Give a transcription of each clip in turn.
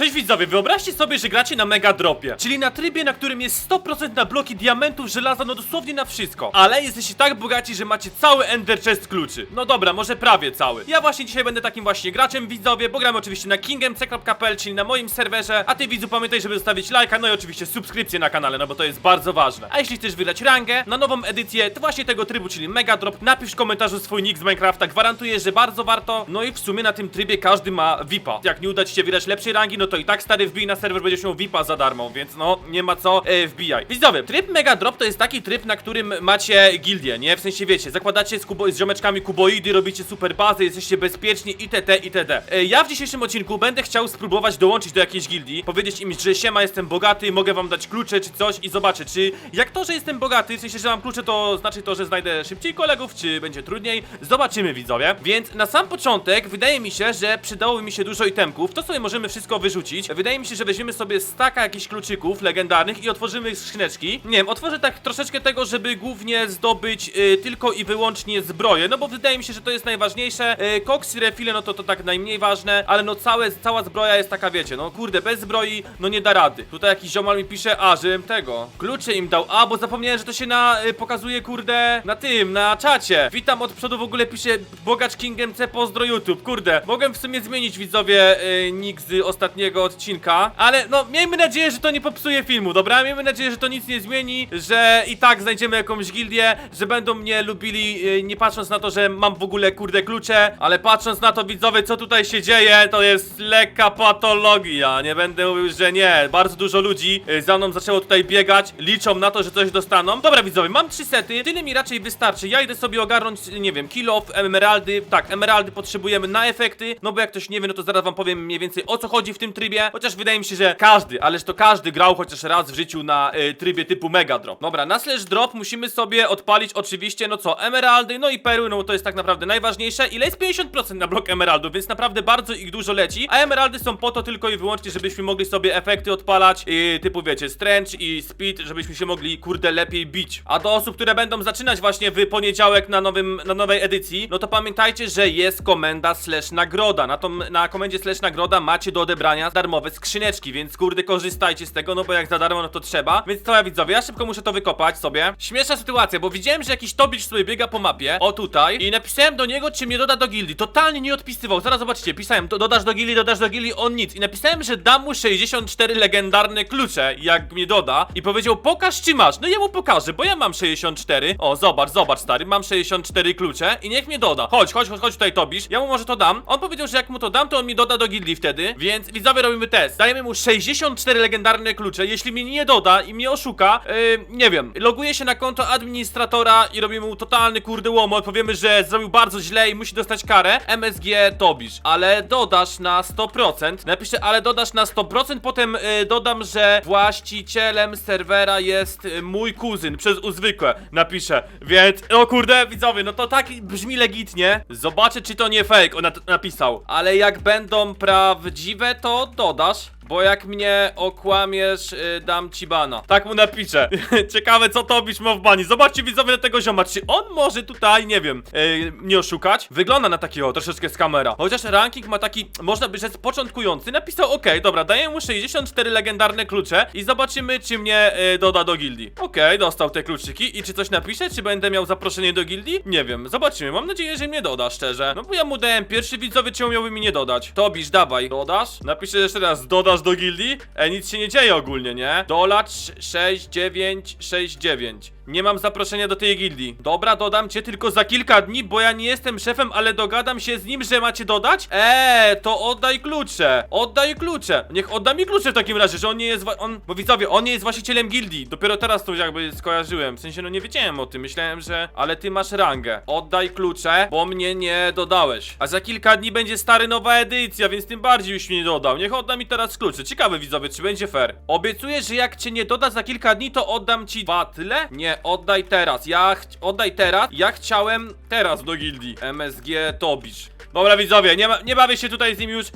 Cześć widzowie, wyobraźcie sobie, że gracie na Mega Dropie, czyli na trybie, na którym jest 100% na bloki diamentów, żelaza, no dosłownie na wszystko. Ale jesteście tak bogaci, że macie cały Ender Chest kluczy. No dobra, może prawie cały. Ja właśnie dzisiaj będę takim właśnie graczem, widzowie, bo oczywiście na kingmc.pl, czyli na moim serwerze. A ty widzu pamiętaj, żeby zostawić lajka, no i oczywiście subskrypcję na kanale, no bo to jest bardzo ważne. A jeśli chcesz wydać rangę na nową edycję, to właśnie tego trybu, czyli Mega Drop, napisz w komentarzu swój nick z Minecrafta, gwarantuję, że bardzo warto. No i w sumie na tym trybie każdy ma VIPa. Jak nie uda ci się wydać lepszej rangi, no to i tak stary wbij na serwer, będziesz miał VIPa za darmo, więc no, nie ma co, e, wbijaj. Widzowie, tryb Mega Drop to jest taki tryb, na którym macie gildię, nie? W sensie wiecie, zakładacie z, kubo z ziomeczkami kuboidy, robicie super bazy, jesteście bezpieczni itd. itd. E, ja w dzisiejszym odcinku będę chciał spróbować dołączyć do jakiejś gildii, powiedzieć im, że siema, jestem bogaty, mogę wam dać klucze czy coś i zobaczę, czy jak to, że jestem bogaty, w sensie, że mam klucze, to znaczy to, że znajdę szybciej kolegów, czy będzie trudniej. Zobaczymy, widzowie. Więc na sam początek wydaje mi się, że przydałoby mi się dużo itemków, to sobie możemy wszystko wyrzucić. Wydaje mi się, że weźmiemy sobie staka jakichś kluczyków legendarnych i otworzymy skrzyneczki. Nie wiem, otworzę tak troszeczkę tego, żeby głównie zdobyć y, tylko i wyłącznie zbroję, no bo wydaje mi się, że to jest najważniejsze. Y, koks i refile, no to to tak najmniej ważne, ale no całe, cała zbroja jest taka, wiecie, no kurde, bez zbroi, no nie da rady. Tutaj jakiś ziomal mi pisze, a, żebym tego, klucze im dał, a, bo zapomniałem, że to się na, y, pokazuje, kurde, na tym, na czacie. Witam od przodu, w ogóle pisze Bogacz King MC, pozdro YouTube, kurde, mogłem w sumie zmienić, widzowie, y, nick z ostatniego odcinka, ale no, miejmy nadzieję, że to nie popsuje filmu, dobra? Miejmy nadzieję, że to nic nie zmieni, że i tak znajdziemy jakąś gildię, że będą mnie lubili, y, nie patrząc na to, że mam w ogóle, kurde, klucze, ale patrząc na to, widzowie, co tutaj się dzieje, to jest lekka patologia, nie będę mówił, że nie, bardzo dużo ludzi y, za mną zaczęło tutaj biegać, liczą na to, że coś dostaną. Dobra, widzowie, mam trzy sety, tyle mi raczej wystarczy, ja idę sobie ogarnąć, nie wiem, kill of, emeraldy, tak, emeraldy potrzebujemy na efekty, no bo jak ktoś nie wie, no to zaraz wam powiem mniej więcej o co chodzi w tym trybie, chociaż wydaje mi się, że każdy, ależ to każdy grał chociaż raz w życiu na y, trybie typu Mega Drop. Dobra, na slash drop musimy sobie odpalić oczywiście, no co, emeraldy, no i perły, no to jest tak naprawdę najważniejsze. Ile jest 50% na blok emeraldów, więc naprawdę bardzo ich dużo leci, a emeraldy są po to tylko i wyłącznie, żebyśmy mogli sobie efekty odpalać, y, typu wiecie, strength i speed, żebyśmy się mogli, kurde, lepiej bić. A do osób, które będą zaczynać właśnie w poniedziałek na nowym, na nowej edycji, no to pamiętajcie, że jest komenda slash nagroda. Na, tą, na komendzie slash nagroda macie do odebrania darmowe skrzyneczki, więc kurde korzystajcie z tego, no bo jak za darmo, no to trzeba. Więc co ja widzowie, ja szybko muszę to wykopać sobie. Śmieszna sytuacja, bo widziałem, że jakiś Tobicz sobie biega po mapie, o tutaj, i napisałem do niego, czy mnie doda do gildii. Totalnie nie odpisywał, zaraz zobaczycie, pisałem, to dodasz do gildii, dodasz do gildii, on nic. I napisałem, że dam mu 64 legendarne klucze, jak mnie doda. I powiedział, pokaż czy masz. No ja mu pokażę, bo ja mam 64. O, zobacz, zobacz stary, mam 64 klucze i niech mnie doda. Chodź, chodź, chodź, chodź tutaj Tobisz, ja mu może to dam. On powiedział, że jak mu to dam, to on mi doda do gildii wtedy, więc widzowie robimy test. Dajemy mu 64 legendarne klucze, jeśli mnie nie doda i mnie oszuka, yy, nie wiem, loguje się na konto administratora i robimy mu totalny kurde łomot, powiemy, że zrobił bardzo źle i musi dostać karę. MSG Tobisz, ale dodasz na 100%. Napiszę, ale dodasz na 100%, potem yy, dodam, że właścicielem serwera jest yy, mój kuzyn, przez uzwykłe napiszę, więc, o kurde, widzowie, no to tak brzmi legitnie. Zobaczę, czy to nie fake, on napisał. Ale jak będą prawdziwe, to dodasz. Bo jak mnie okłamiesz, y, dam ci bana. Tak mu napiszę. Ciekawe, co to bisz ma w bani. Zobaczcie widzowie tego zioma. Czy on może tutaj, nie wiem, y, mnie oszukać? Wygląda na takiego troszeczkę z kamera. Chociaż ranking ma taki, można by rzec, początkujący. Napisał, okej, dobra, daję mu 64 legendarne klucze i zobaczymy, czy mnie y, doda do gildii. Okej, dostał te kluczyki. I czy coś napisze? Czy będę miał zaproszenie do gildii? Nie wiem, zobaczymy. Mam nadzieję, że mnie doda, szczerze. No bo ja mu dałem pierwszy widzowie, czemu miałby mi nie dodać? Tobisz, dawaj. Dodasz? Napiszę jeszcze raz, dodasz do gildii? E, nic się nie dzieje ogólnie, nie? Dolacz 6969. Nie mam zaproszenia do tej gildii. Dobra, dodam cię tylko za kilka dni, bo ja nie jestem szefem, ale dogadam się z nim, że macie dodać? Eee, to oddaj klucze. Oddaj klucze. Niech odda mi klucze w takim razie, że on nie jest. On, bo widzowie, on nie jest właścicielem gildii. Dopiero teraz to jakby skojarzyłem. W sensie, no nie wiedziałem o tym. Myślałem, że. Ale ty masz rangę. Oddaj klucze, bo mnie nie dodałeś. A za kilka dni będzie stary nowa edycja, więc tym bardziej już mnie nie dodał. Niech odda mi teraz klucze. Ciekawe widzowie, czy będzie fair. Obiecuję, że jak cię nie doda za kilka dni, to oddam ci dwa tyle? Nie, oddaj teraz. Ja oddaj teraz. Ja chciałem teraz do gildii. MSG Tobisz. Dobra widzowie, nie, ma, nie bawię się tutaj z nim już. Y,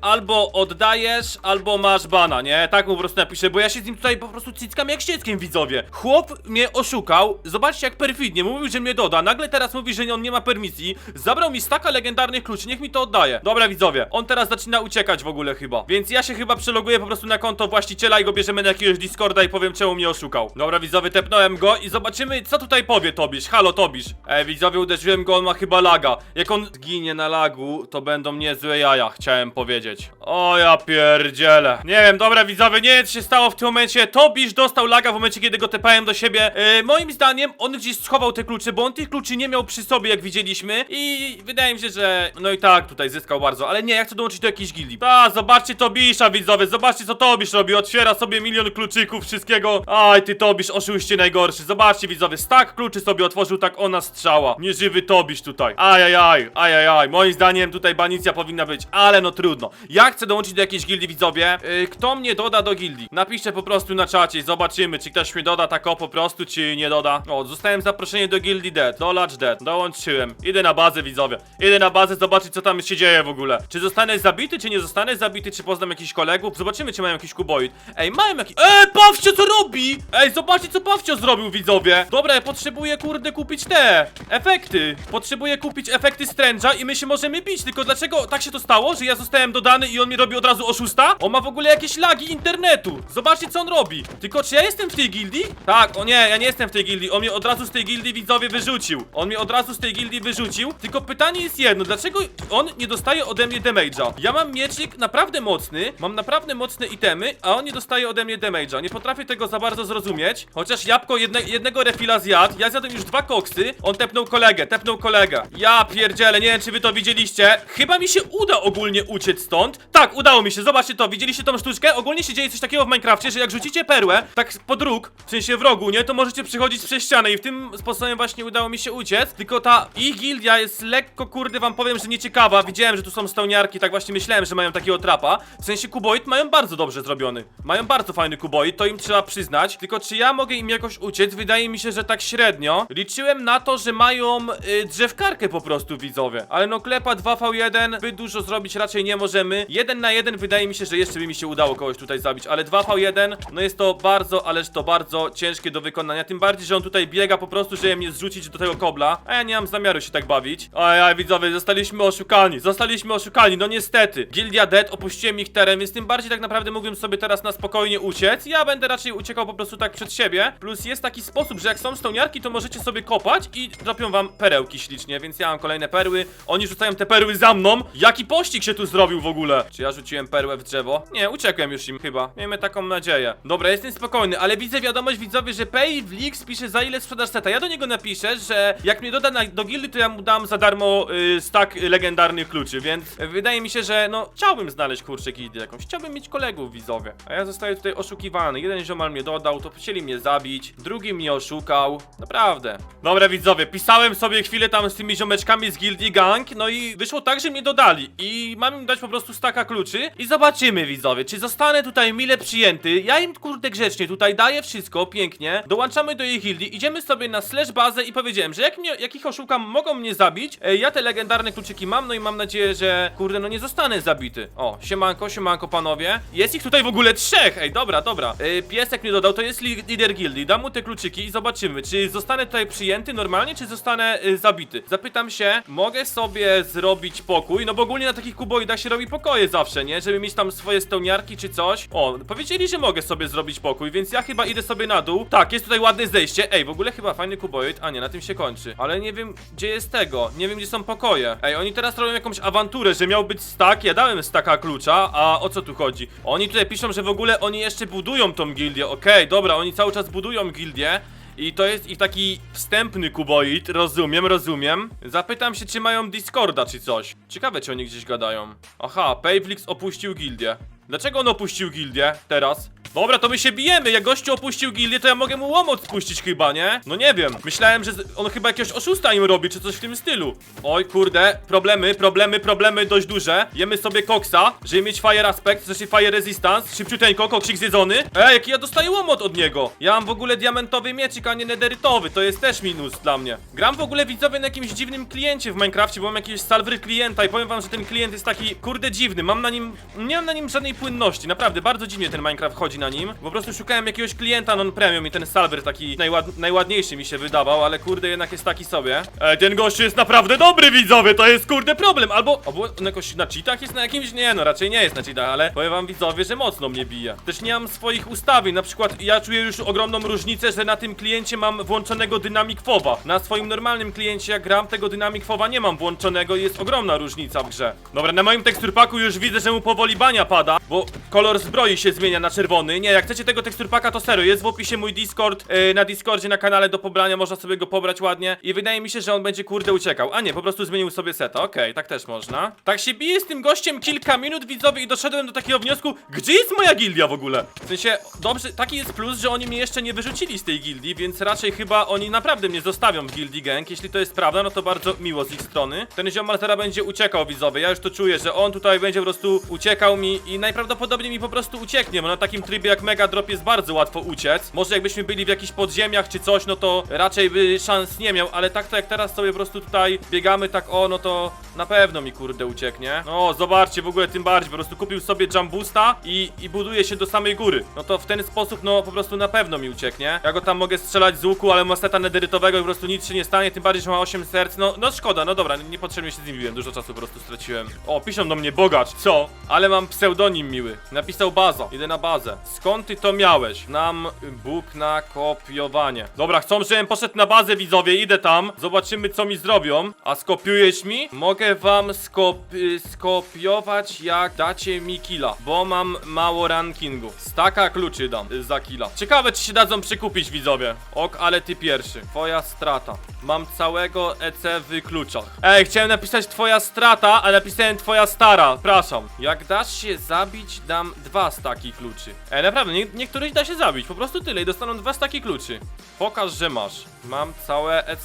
albo oddajesz, albo masz bana, nie? Tak mu po prostu napiszę, bo ja się z nim tutaj po prostu cickam jak dzieckiem, widzowie. Chłop mnie oszukał, zobaczcie jak perfidnie, mówił, że mnie doda, nagle teraz mówi, że on nie ma permisji, zabrał mi staka legendarnych kluczy, niech mi to oddaje. Dobra widzowie, on teraz zaczyna uciekać w ogóle chyba, więc ja się chyba przeloguję po prostu na konto właściciela i go bierzemy na jakiegoś Discorda i powiem czemu mnie oszukał. Dobra widzowie, tepnąłem go i zobaczymy co tutaj powie Tobisz. Halo Tobisz. Ej widzowie, uderzyłem go, on ma chyba laga. Jak on zginie na lagu, to będą niezłe jaja, chciałem powiedzieć. O ja pierdzielę. Nie wiem, dobra widzowie, nie wiem co się stało w tym momencie. Tobisz dostał laga w momencie, kiedy go tepałem do siebie. Yy, moim zdaniem on gdzieś schował te klucze, bo on tych kluczy nie miał przy sobie, jak widzieliśmy. I wydaje mi się, że no i tak tutaj zyskał bardzo, ale nie, ja chcę dołączyć do jakiejś gildii. A, zobaczcie Tobisza widzowie, zobaczcie co Tobisz robi. Otwiera sobie milion kluczyków, wszystkiego. Aj, ty Tobisz, oszuście najgorszy. Zobaczcie widzowie, stak kluczy sobie otworzył, tak ona strzała. Nieżywy Tobisz tutaj. Ajajaj, ajajaj. Moim zdaniem tutaj banicja powinna być, ale no trudno. Ja chcę dołączyć do jakiejś gildii widzowie. Yy, kto mnie doda do gildii? Napiszcie po prostu na czacie zobaczymy, czy ktoś mnie doda tak o po prostu, czy nie doda. O, zostałem zaproszenie do gildii Dead. Dolacz Dead. Dołączyłem. Idę na bazę widzowie. Idę na bazę zobaczyć co tam się dzieje w ogóle. Czy zostanę zabity, czy nie zostanę zabity, czy poznam jakichś kolegów? Zobaczymy, czy mają jakiś kuboid. Ej, mają jakiś... Ej, Pawcio co robi? Ej, zobaczcie co Pawcio zrobił widzowie. Dobra, ja potrzebuję kurde kupić te efekty. Potrzebuję kupić efekty Strange'a i my się możemy bić. Tylko dlaczego tak się to stało, że ja zostałem dodany i on mi robi od razu oszusta? On ma w ogóle jakieś lagi internetu. Zobaczcie co on robi. Tylko czy ja jestem w tej gildii? Tak, o nie, ja nie jestem w tej gildii. On mnie od razu z tej gildii widzowie wyrzucił. On mnie od razu z tej gildii wyrzucił. Tylko pytanie jest jedno, dlaczego on nie dostaje ode mnie damage'a? Ja mam mieczyk naprawdę mocny, mam naprawdę mocne itemy, a on nie dostaje ode mnie damage'a. Nie potrafię tego za bardzo zrozumieć. Chociaż jabłko jedne, jednego refila zjadł, ja zjadłem już dwa koksy, on tepnął kolegę, tepnął kolegę. Ja pierdzielę, nie wiem czy wy to widzieliście. Chyba mi się uda ogólnie uciec stąd. Tak, udało mi się, zobaczcie to, widzieliście tą sztuczkę? Ogólnie się dzieje coś takiego w Minecrafcie, że jak rzucicie perłę, tak pod róg, w sensie w rogu, nie, to możecie przychodzić przez ścianę i w tym sposobem właśnie udało mi się uciec. Tylko ta ich gildia jest lekko, kurde, wam powiem, że nieciekawa. Widziałem, że tu są stoniarki, tak właśnie myślałem, że mają takiego trapa. W sensie kuboid mają bardzo dobrze zrobiony. Mają bardzo fajny kuboid, to im trzeba przyznać. Tylko czy ja mogę im jakoś uciec? Wydaje mi się, że tak średnio. Liczyłem na to, że mają y, drzewkarkę po prostu widzowie. Ale no klepa 2v1, by dużo zrobić raczej nie możemy. Jeden na jeden wydaje mi się, że jeszcze by mi się udało kogoś tutaj zabić, ale 2v1, no jest to bardzo, ależ to bardzo ciężkie do wykonania. Tym bardziej, że on tutaj biega po prostu, żeby mnie zrzucić do tego kobla. A ja nie mam zamiaru się tak bawić. Ojej, widzowie, zostaliśmy oszukani. Zostaliśmy oszukani, no niestety. Gildia Dead, opuściłem ich teren, więc tym bardziej tak naprawdę mógłbym sobie teraz na spokojnie uciec. Ja będę raczej uciekał po prostu tak przed siebie. Plus jest taki sposób, że jak są stoniarki, to możecie sobie kopać i dropią wam perełki ślicznie, więc ja mam kolejne perły. Oni rzucają te perły za mną. Jaki pościg się tu zrobił w ogóle? Czy ja rzuciłem perłę w drzewo? Nie, uciekłem już im chyba. Miejmy taką nadzieję. Dobra, jestem spokojny, ale widzę wiadomość widzowie, że Pay w Leaks pisze za ile sprzedasz seta. Ja do niego napiszę, że jak mnie doda na, do gildy, to ja mu dam za darmo y, stack legendarnych kluczy, więc wydaje mi się, że no chciałbym znaleźć kurczę gildy jakąś. Chciałbym mieć kolegów widzowie. A ja zostaję tutaj oszukiwany. Jeden ziomal mnie dodał, to chcieli mnie zabić. Drugi mnie oszukał. Naprawdę. Dobra widzowie, pisałem sobie chwilę tam z tymi ziomeczkami z gildii gang, no i wyszło tak, że mnie dodali. I mam im dać po prostu staka kluczy i zobaczymy widzowie, czy zostanę tutaj mile przyjęty. Ja im kurde grzecznie tutaj daję wszystko, pięknie. Dołączamy do jej gildii, idziemy sobie na slash bazę i powiedziałem, że jak mnie, jak ich oszukam, mogą mnie zabić. E, ja te legendarne kluczyki mam, no i mam nadzieję, że kurde, no nie zostanę zabity. O, siemanko, siemanko panowie. Jest ich tutaj w ogóle trzech, ej, dobra, dobra. E, piesek mnie dodał, to jest li lider gildii. Dam mu te kluczyki i zobaczymy, czy zostanę tutaj przyjęty normalnie, czy zostanę e, zabity. Zapytam się, mogę sobie zrobić pokój, no bo ogólnie na takich kuboidach się robi pokoje zawsze, nie? Żeby mieć tam swoje stełniarki czy coś. O, powiedzieli, że mogę sobie zrobić pokój, więc ja chyba idę sobie na dół. Tak, jest tutaj ładne zejście. Ej, w ogóle chyba fajny kuboid. A nie, na tym się kończy. Ale nie wiem, gdzie jest tego. Nie wiem, gdzie są pokoje. Ej, oni teraz robią jakąś awanturę, że miał być stack. Ja dałem staka klucza, a o co tu chodzi? Oni tutaj piszą, że w ogóle oni jeszcze budują tą gildię. Okej, dobra, oni cały czas budują gildię. I to jest ich taki wstępny kuboid, rozumiem, rozumiem. Zapytam się, czy mają Discorda czy coś. Ciekawe, czy oni gdzieś gadają. Aha, Pavlix opuścił gildię. Dlaczego on opuścił gildię teraz? Dobra, to my się bijemy. Jak gościu opuścił gildię, to ja mogę mu łomot spuścić chyba, nie? No nie wiem. Myślałem, że on chyba jakiegoś oszusta im robi, czy coś w tym stylu. Oj, kurde, problemy, problemy, problemy dość duże. Jemy sobie koksa, żeby mieć fire aspect, znaczy fire resistance. Szybciuteńko, koksik zjedzony. Ej, jaki ja dostaję łomot od niego. Ja mam w ogóle diamentowy mieczyk, a nie nederytowy. To jest też minus dla mnie. Gram w ogóle widzowie na jakimś dziwnym kliencie w Minecrafcie, bo mam jakiegoś salvery klienta i powiem wam, że ten klient jest taki kurde dziwny. Mam na nim, nie mam na nim żadnej płynności. Naprawdę, bardzo dziwnie ten Minecraft chodzi na nim. Po prostu szukałem jakiegoś klienta non-premium i ten salver taki najład, najładniejszy mi się wydawał, ale kurde jednak jest taki sobie. Ej, ten gościu jest naprawdę dobry widzowie, to jest kurde problem. Albo, albo on jakoś na cheatach jest na jakimś, nie no, raczej nie jest na cheatach, ale powiem wam widzowie, że mocno mnie bije. Też nie mam swoich ustawień, na przykład ja czuję już ogromną różnicę, że na tym kliencie mam włączonego Dynamic FOWa. Na swoim normalnym kliencie jak gram, tego Dynamic FOWa nie mam włączonego i jest ogromna różnica w grze. Dobra, na moim teksturpaku już widzę, że mu powoli bania pada, bo kolor zbroi się zmienia na czerwony. Nie, jak chcecie tego teksturpaka, to serio, jest w opisie mój Discord, yy, na Discordzie, na kanale do pobrania, można sobie go pobrać ładnie i wydaje mi się, że on będzie kurde uciekał. A nie, po prostu zmienił sobie seta, okej, tak też można. Tak się biję z tym gościem kilka minut, widzowie, i doszedłem do takiego wniosku, gdzie jest moja gildia w ogóle? W sensie, dobrze, taki jest plus, że oni mnie jeszcze nie wyrzucili z tej gildii, więc raczej chyba oni naprawdę mnie zostawią w gildii gang. Jeśli to jest prawda, no to bardzo miło z ich strony. Ten ziomal teraz będzie uciekał, widzowie, ja już to czuję, że on tutaj będzie po prostu uciekał mi i najprawdopodobniej mi po prostu ucieknie, bo na takim trybie jak Mega Drop jest bardzo łatwo uciec. Może jakbyśmy byli w jakichś podziemiach czy coś, no to raczej by szans nie miał, ale tak to jak teraz sobie po prostu tutaj biegamy tak o, no to na pewno mi kurde ucieknie. No, zobaczcie, w ogóle tym bardziej, po prostu kupił sobie jumbusta i, i buduje się do samej góry. No to w ten sposób, no po prostu na pewno mi ucieknie. Ja go tam mogę strzelać z łuku, ale ma seta nederytowego i po prostu nic się nie stanie, tym bardziej, że ma 8 serc. No, no szkoda, no dobra, niepotrzebnie się z nim biłem, dużo czasu po prostu straciłem. O, piszą do mnie bogacz, co? Ale mam pseudonim miły. Napisał baza, idę na bazę. Skąd ty to miałeś? Nam Bóg na kopiowanie. Dobra, chcą, żebym poszedł na bazę, widzowie, idę tam. Zobaczymy, co mi zrobią. A skopiujesz mi? Mogę wam skop y, skopiować, jak dacie mi killa, bo mam mało rankingu. Staka kluczy dam y, za killa. Ciekawe, czy się dadzą przekupić, widzowie. Ok, ale ty pierwszy. Twoja strata. Mam całego EC w kluczach. Ej, chciałem napisać twoja strata, ale napisałem twoja stara. Przepraszam. Jak dasz się zabić, dam dwa staki kluczy. Ej, naprawdę, nie, niektórych da się zabić. Po prostu tyle i dostaną dwa staki kluczy. Pokaż, że masz. Mam całe EC.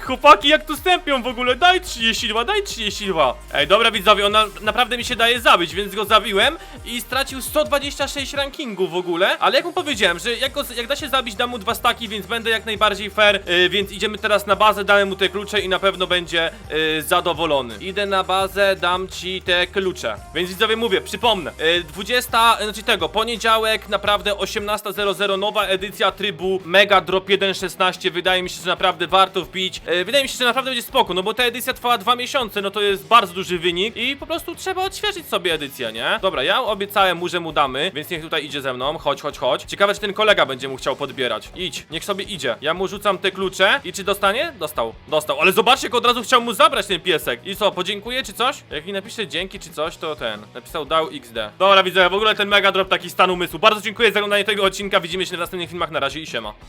Chłopaki, jak tu stępią w ogóle? Daj 32, daj 32. Ej, dobra widzowie, on na, naprawdę mi się daje zabić, więc go zabiłem i stracił 126 rankingu w ogóle. Ale jak mu powiedziałem, że jak, go, jak da się zabić, dam mu dwa staki, więc będę jak najbardziej fair. Yy, więc idziemy teraz na bazę, dałem mu te klucze i na pewno będzie yy, zadowolony. Idę na bazę, dam ci te klucze. Więc widzowie mówię, przypomnę. Yy, 20, znaczy tego, poniedziałek, naprawdę 18.00, nowa edycja trybu Mega Drop 1.16. Wydaje mi się, że naprawdę warto wbić. Yy, wydaje mi się, że naprawdę będzie spoko, no bo ta edycja trwała dwa miesiące, no to jest bardzo duży wynik i po prostu trzeba odświeżyć sobie edycję, nie? Dobra, ja obiecałem mu, że mu damy, więc niech tutaj idzie ze mną. Chodź, chodź, chodź. Ciekawe, czy ten kolega będzie mu chciał podbierać. Idź, niech sobie idzie. Ja mu rzucam te klucze i czy dostanie? Dostał, dostał. Ale zobaczcie, jak od razu chciał mu zabrać ten piesek. I co, podziękuję czy coś? Jak mi napisze dzięki czy coś, to ten. Napisał dał XD. Dobra, widzę, w ogóle ten mega drop taki stan umysłu. Bardzo dziękuję za oglądanie tego odcinka. Widzimy się w następnych filmach. Na razie i siema.